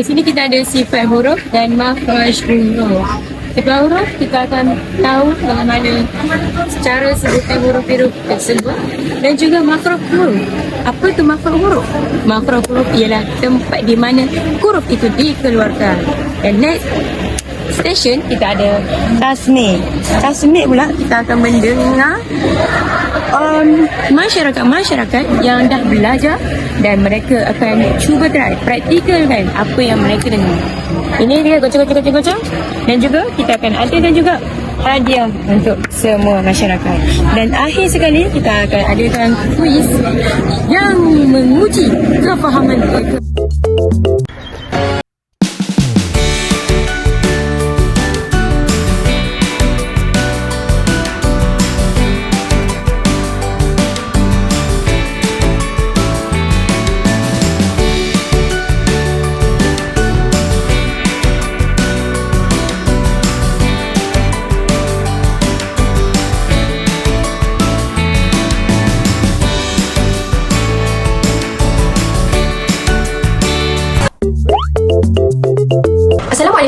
Di sini kita ada sifat huruf dan makhraj huruf. Sifat huruf kita akan tahu bagaimana cara sebutan huruf-huruf tersebut dan juga makhraj huruf. Apa tu makhraj huruf? Makhraj huruf ialah tempat di mana huruf itu dikeluarkan. Dan next station kita ada tasmik. Tasmik pula kita akan mendengar um, masyarakat-masyarakat yang dah belajar dan mereka akan cuba try, praktikalkan apa yang mereka dengar. Ini dia gocong-gocong-gocong dan juga kita akan adakan juga hadiah untuk semua masyarakat. Dan akhir sekali kita akan adakan kuis yang menguji kefahaman mereka.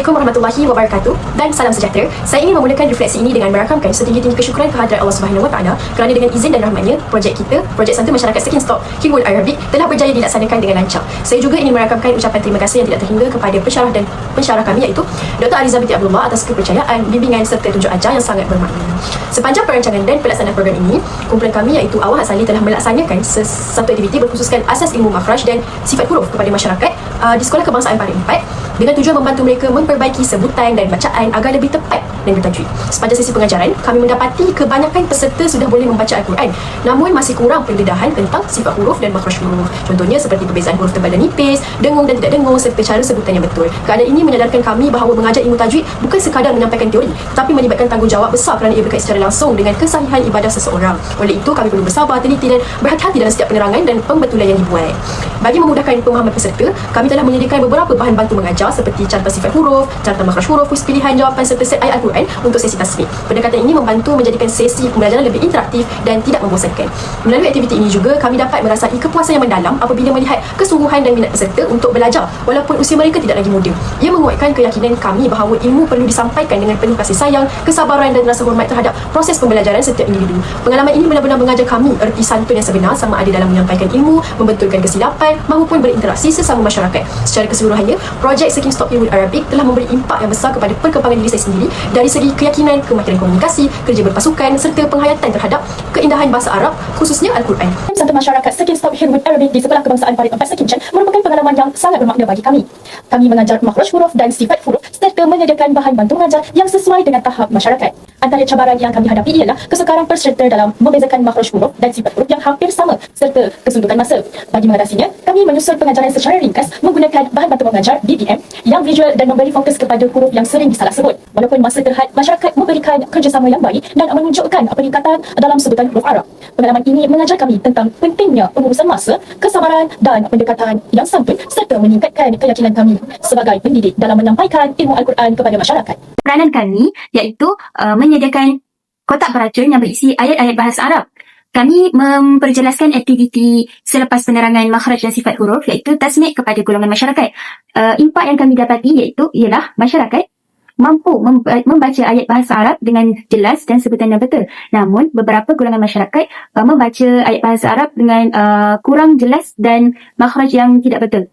Assalamualaikum warahmatullahi wabarakatuh dan salam sejahtera. Saya ingin memulakan refleksi ini dengan merakamkan setinggi-tinggi kesyukuran kehadrat Allah Subhanahu Wa Taala kerana dengan izin dan rahmatnya projek kita, projek Santun Masyarakat Sekin Stop Hilmul Arabic telah berjaya dilaksanakan dengan lancar. Saya juga ingin merakamkan ucapan terima kasih yang tidak terhingga kepada pensyarah dan pensyarah kami iaitu Dr. Aliza binti Abdullah atas kepercayaan, bimbingan serta tunjuk ajar yang sangat bermakna. Sepanjang perancangan dan pelaksanaan program ini, kumpulan kami iaitu Awal Hasali telah melaksanakan satu aktiviti berkhususkan asas ilmu makhraj dan sifat huruf kepada masyarakat uh, di Sekolah Kebangsaan Parit 4 dengan tujuan membantu mereka memperbaiki sebutan dan bacaan agar lebih tepat dan bertajwid. Sepanjang sesi pengajaran, kami mendapati kebanyakan peserta sudah boleh membaca Al-Quran namun masih kurang pendedahan tentang sifat huruf dan makhraj huruf. Contohnya seperti perbezaan huruf tebal dan nipis, dengung dan tidak dengung serta cara sebutan yang betul. Keadaan ini menyadarkan kami bahawa mengajar ilmu tajwid bukan sekadar menyampaikan teori tetapi melibatkan tanggungjawab besar kerana ia berkait secara langsung dengan kesahihan ibadah seseorang. Oleh itu, kami perlu bersabar, teliti dan berhati-hati dalam setiap penerangan dan pembetulan yang dibuat. Bagi memudahkan pemahaman peserta, kami telah menyediakan beberapa bahan bantu mengajar seperti carta sifat huruf, carta makhraj huruf, kuis pilihan jawapan serta set ayat Al-Quran untuk sesi tasmik. Pendekatan ini membantu menjadikan sesi pembelajaran lebih interaktif dan tidak membosankan. Melalui aktiviti ini juga, kami dapat merasai kepuasan yang mendalam apabila melihat kesungguhan dan minat peserta untuk belajar walaupun usia mereka tidak lagi muda. Ia menguatkan keyakinan kami bahawa ilmu perlu disampaikan dengan penuh kasih sayang, kesabaran dan rasa hormat terhadap proses pembelajaran setiap individu. Pengalaman ini benar-benar mengajar kami erti santun yang sebenar sama ada dalam menyampaikan ilmu, membetulkan kesilapan maupun berinteraksi sesama masyarakat. Secara keseluruhannya, projek Seeking Stop Ilmu Arabic telah memberi impak yang besar kepada perkembangan diri saya sendiri dari segi keyakinan, kemahiran komunikasi, kerja berpasukan serta penghayatan terhadap keindahan bahasa Arab khususnya Al-Quran. Santun Masyarakat Sekin Stop Hilmul Arabic di Sekolah Kebangsaan Parit 4 Sekinchan merupakan pengalaman yang sangat bermakna bagi kami. Kami mengajar makhraj huruf dan sifat huruf serta menyediakan bahan bantu mengajar yang sesuai dengan tahap masyarakat. Antara cabaran yang kami hadapi ialah kesukaran peserta dalam membezakan makhraj huruf dan sifat huruf yang hampir sama serta kesundukan masa. Bagi mengatasinya, kami menyusun pengajaran secara ringkas menggunakan bahan bantu mengajar BBM yang visual dan memberi fokus kepada huruf yang sering disalah sebut. Walaupun masa terhad masyarakat memberikan kerjasama yang baik dan menunjukkan peningkatan dalam sebutan huruf Arab. Pengalaman ini mengajar kami tentang pentingnya pengurusan masa, kesabaran dan pendekatan yang santun serta meningkatkan keyakinan kami sebagai pendidik dalam menyampaikan ilmu Al-Quran kepada masyarakat. Peranan kami iaitu uh, menyediakan kotak peracun yang berisi ayat-ayat bahasa Arab. Kami memperjelaskan aktiviti selepas penerangan makhraj dan sifat huruf iaitu tasmik kepada golongan masyarakat. Uh, impak yang kami dapati iaitu ialah masyarakat mampu mem- membaca ayat bahasa Arab dengan jelas dan sebutan yang betul. Namun beberapa golongan masyarakat uh, membaca ayat bahasa Arab dengan uh, kurang jelas dan makhraj yang tidak betul.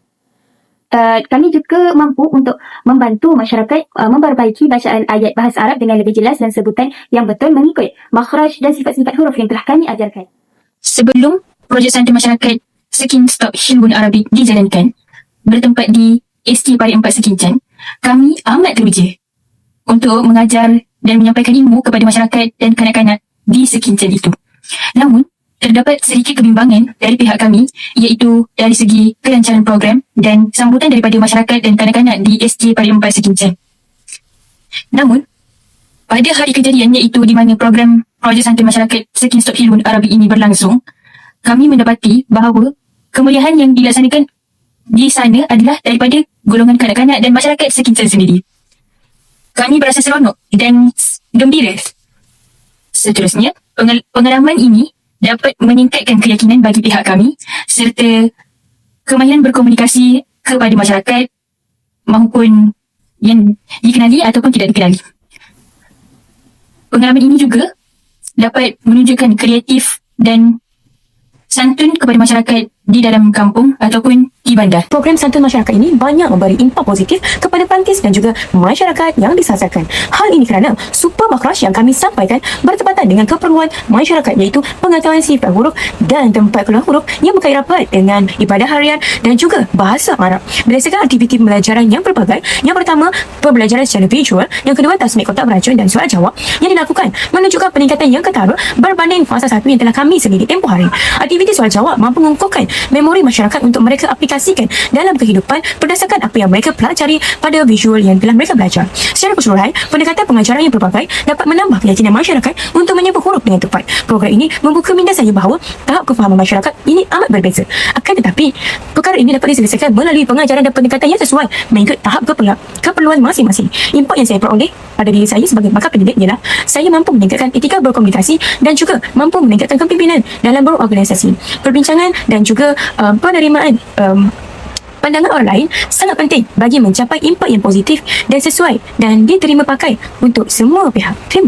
Uh, kami juga mampu untuk membantu masyarakat uh, memperbaiki bacaan ayat bahasa Arab dengan lebih jelas dan sebutan yang betul mengikut makhraj dan sifat-sifat huruf yang telah kami ajarkan. Sebelum projek santun masyarakat Sekin Stop Hilbun Arabic dijalankan bertempat di ST Parit 4 Sekinchan, kami amat teruja untuk mengajar dan menyampaikan ilmu kepada masyarakat dan kanak-kanak di Sekinchan itu. Namun, terdapat sedikit kebimbangan dari pihak kami iaitu dari segi kelancaran program dan sambutan daripada masyarakat dan kanak-kanak di ST Parit 4 Sekinchan. Namun, pada hari kejadian iaitu di mana program projek santun masyarakat Sekin Stop Hilbun Arabic ini berlangsung, kami mendapati bahawa kemeriahan yang dilaksanakan di sana adalah daripada golongan kanak-kanak dan masyarakat Sekinchan sendiri. Kami berasa seronok dan gembira. Seterusnya, pengal- pengalaman ini dapat meningkatkan keyakinan bagi pihak kami serta kemahiran berkomunikasi kepada masyarakat maupun yang dikenali ataupun tidak dikenali. Pengalaman ini juga dapat menunjukkan kreatif dan santun kepada masyarakat di dalam kampung ataupun di bandar. Program Santun Masyarakat ini banyak memberi impak positif kepada perantis dan juga masyarakat yang disasarkan. Hal ini kerana super makhraj yang kami sampaikan bertepatan dengan keperluan masyarakat iaitu pengetahuan sifat huruf dan tempat keluar huruf yang berkait rapat dengan ibadah harian dan juga bahasa Arab. Berdasarkan aktiviti pembelajaran yang berbagai, yang pertama pembelajaran secara visual, yang kedua tasmik kotak beracun dan soal jawab yang dilakukan menunjukkan peningkatan yang ketara berbanding fasa satu yang telah kami sendiri tempoh hari. Aktiviti soal jawab mampu mengukuhkan memori masyarakat untuk mereka aplikasikan dalam kehidupan berdasarkan apa yang mereka pelajari pada visual yang telah mereka belajar. Secara keseluruhan, pendekatan pengajaran yang berbagai dapat menambah keyakinan masyarakat untuk menyebut huruf dengan tepat. Program ini membuka minda saya bahawa tahap kefahaman masyarakat ini amat berbeza. Akan tetapi, perkara ini dapat diselesaikan melalui pengajaran dan pendekatan yang sesuai mengikut tahap keperluan, masing-masing. Impak yang saya peroleh pada diri saya sebagai bakal pendidik ialah saya mampu meningkatkan etika berkomunikasi dan juga mampu meningkatkan kepimpinan dalam berorganisasi. Perbincangan dan juga um, penerimaan um, pandangan orang lain sangat penting bagi mencapai impak yang positif dan sesuai dan diterima pakai untuk semua pihak. Terima kasih.